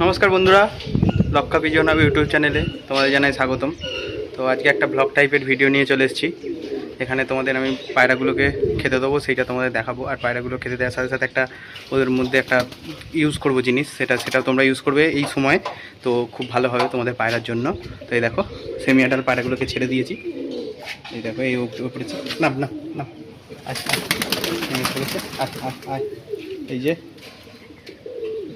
নমস্কার বন্ধুরা লক্ষ্যা পিজন আমি ইউটিউব চ্যানেলে তোমাদের জানাই স্বাগতম। তো আজকে একটা ব্লগ টাইপের ভিডিও নিয়ে চলে এসেছি। এখানে তোমাদের আমি পায়রাগুলোকে খেতে দেবো, সেইটা তোমাদের দেখাবো। আর পায়রাগুলো খেতে দেওয়ার সাথে সাথে একটা ওদের মধ্যে একটা ইউজ করব জিনিস, সেটা, সেটাও তোমরা ইউজ করবে এই সময়। তো খুব ভালো হবে তোমাদের পায়রার জন্য। তো এই দেখো সেমি আডাল পায়রাগুলোকে ছেড়ে দিয়েছি। এই দেখো, এই উপরে না না না আচ্ছা আচ্ছা এই যে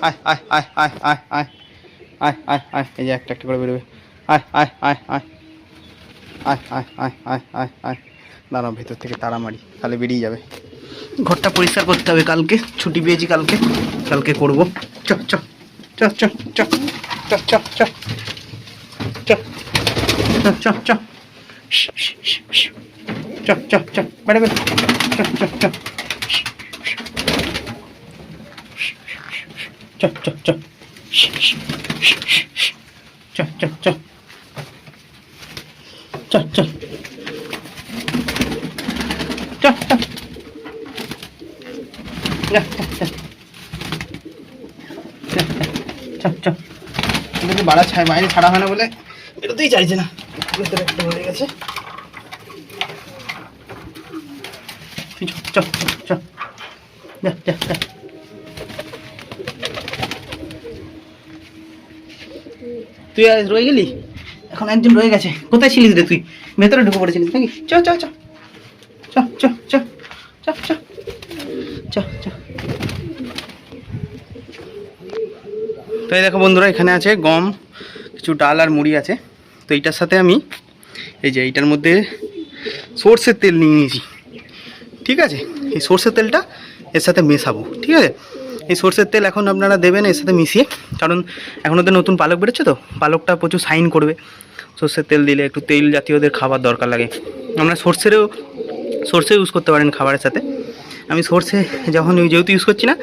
আয় আয় আয় আয় আয় আয় আয় আয় আয় এই যে একটা একটা করে বেরোবে আয় আয় আয় আয় আয় আয় আয় আয় আয় আয় দাঁড়াও ভেতর থেকে তাড়া মারি তাহলে বেরিয়ে যাবে ঘরটা পরিষ্কার করতে হবে কালকে ছুটি পেয়েছি কালকে কালকে করব চ চ চ চ চ চ চ চ চ চ চ চ চ চ চ বেড়ে চ চ চ চ চ চ চ চ চ চ চ চ চ চ চ এদেরকে বাড়া ছায় বাইরে ছাড়া হয় না বলে? বেরোতেই চাইছে না। ভেতরে একটা হয়ে গেছে। চ চ চ চ যা যা যা তুই আজ রয়ে গেলি? এখন একজন রয়ে গেছে। কোথায় ছিলিস রে তুই? ভেতরে ঢুকে পড়েছিলিস নাকি? চ চ চ। চ চ চ চ চ। চ দেখো বন্ধুরা, এখানে আছে গম, কিছু ডাল আর মুড়ি আছে। তো এইটার সাথে আমি এই যে এইটার মধ্যে সর্ষের তেল নিয়ে নিয়েছি। ঠিক আছে? এই সর্ষের তেলটা এর সাথে মেশাবো। ঠিক আছে? এই সর্ষের তেল এখন আপনারা দেবেন এর সাথে মিশিয়ে, কারণ এখন ওদের নতুন পালক বেরোচ্ছে তো, পালকটা প্রচুর সাইন করবে। সর্ষের তেল দিলে একটু তেল জাতীয়দের খাবার দরকার লাগে। আমরা সর্ষেরও সর্ষে ইউজ করতে পারেন খাবারের সাথে। আমি সর্ষে যখন যেহেতু ইউজ করছি না,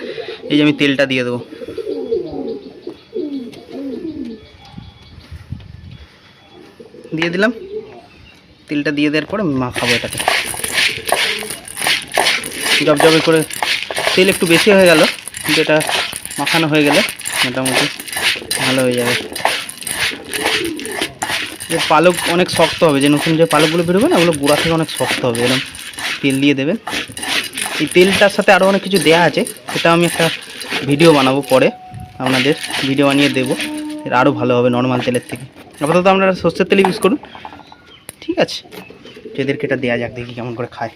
এই যে আমি তেলটা দিয়ে দেবো। দিয়ে দিলাম। তেলটা দিয়ে দেওয়ার পরে মাখাবো এটাকে। জবজবে করে তেল একটু বেশি হয়ে গেল। কিন্তু এটা মাখানো হয়ে গেলে মোটামুটি ভালো হয়ে যাবে। যে পালক অনেক শক্ত হবে, যে নতুন যে পালকগুলো বেরোবে না, ওগুলো গোড়া থেকে অনেক শক্ত হবে। এরকম তেল দিয়ে দেবেন। এই তেলটার সাথে আরও অনেক কিছু দেয়া আছে, সেটা আমি একটা ভিডিও বানাবো পরে। আপনাদের ভিডিও বানিয়ে দেবো। আরও ভালো হবে নর্মাল তেলের থেকে। আপাতত আপনারা সর্ষের তেল ইউজ করুন। ঠিক আছে? এদেরকে এটা দেওয়া যাক, দেখি কেমন করে খায়।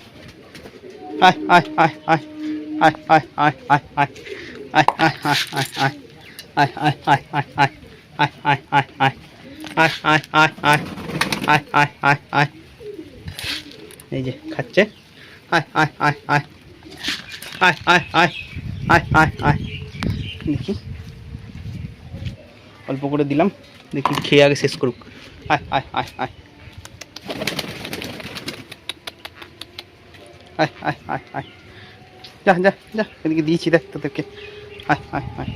আয় আয় আয় আয় আয় আয় আয় আয় আয়। আয় আয় এই যে খাচ্ছে আয় দেখি অল্প করে দিলাম দেখি খেয়ে আগে শেষ করুক আয় আয় আয় আয় যা যা যা এদিকে দিয়েছি দেখ তোদেরকে আয় আয় আয়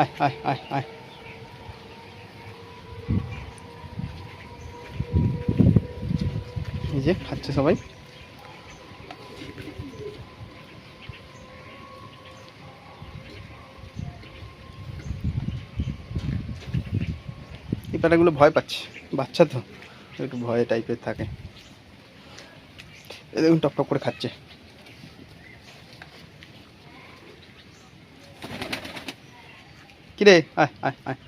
আয় আয় আয় আয় এই যে, খাচ্ছে সবাই। এই পাটাগুলো ভয় পাচ্ছে, বাচ্চা তো, একটু ভয় টাইপের থাকে। এই দেখুন টপ টপ করে খাচ্ছে। কিরে, আয় আয়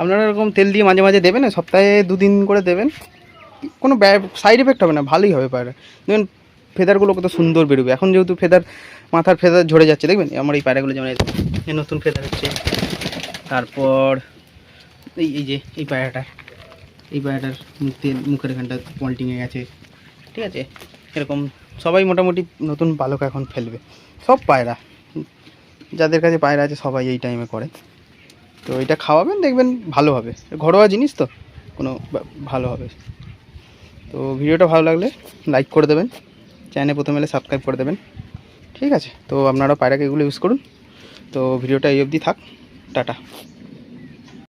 আপনারা এরকম তেল দিয়ে মাঝে মাঝে দেবেন, সপ্তাহে দুদিন করে দেবেন। কোনো সাইড এফেক্ট হবে না, ভালোই হবে পায়রা দেখবেন ফেদারগুলো কত সুন্দর বেরোবে। এখন যেহেতু ফেদার মাথার ফেদার ঝরে যাচ্ছে, দেখবেন? আমার এই পায়রাগুলো যেমন নতুন ফেদার হচ্ছে। তারপর, এই এই যে, এই পায়রাটা। এই পায়রাটার মুখে মুখের এখানটা পল্টিংয়ে গেছে। ঠিক আছে? এরকম সবাই মোটামুটি নতুন পালক এখন ফেলবে। সব পায়রা। যাদের কাছে পায়রা আছে সবাই এই টাইমে করে। তো এটা খাওয়াবেন, দেখবেন ভালো হবে। ঘরোয়া জিনিস তো, কোনো ভালো হবে। তো ভিডিওটা ভালো লাগলে লাইক করে দেবেন চ্যানেলে প্রথমে এলে সাবস্ক্রাইব করে দেবেন। ঠিক আছে? তো আপনারা পায়রাকে এগুলো ইউজ করুন। তো ভিডিওটা এই অবধি থাক। টাটা।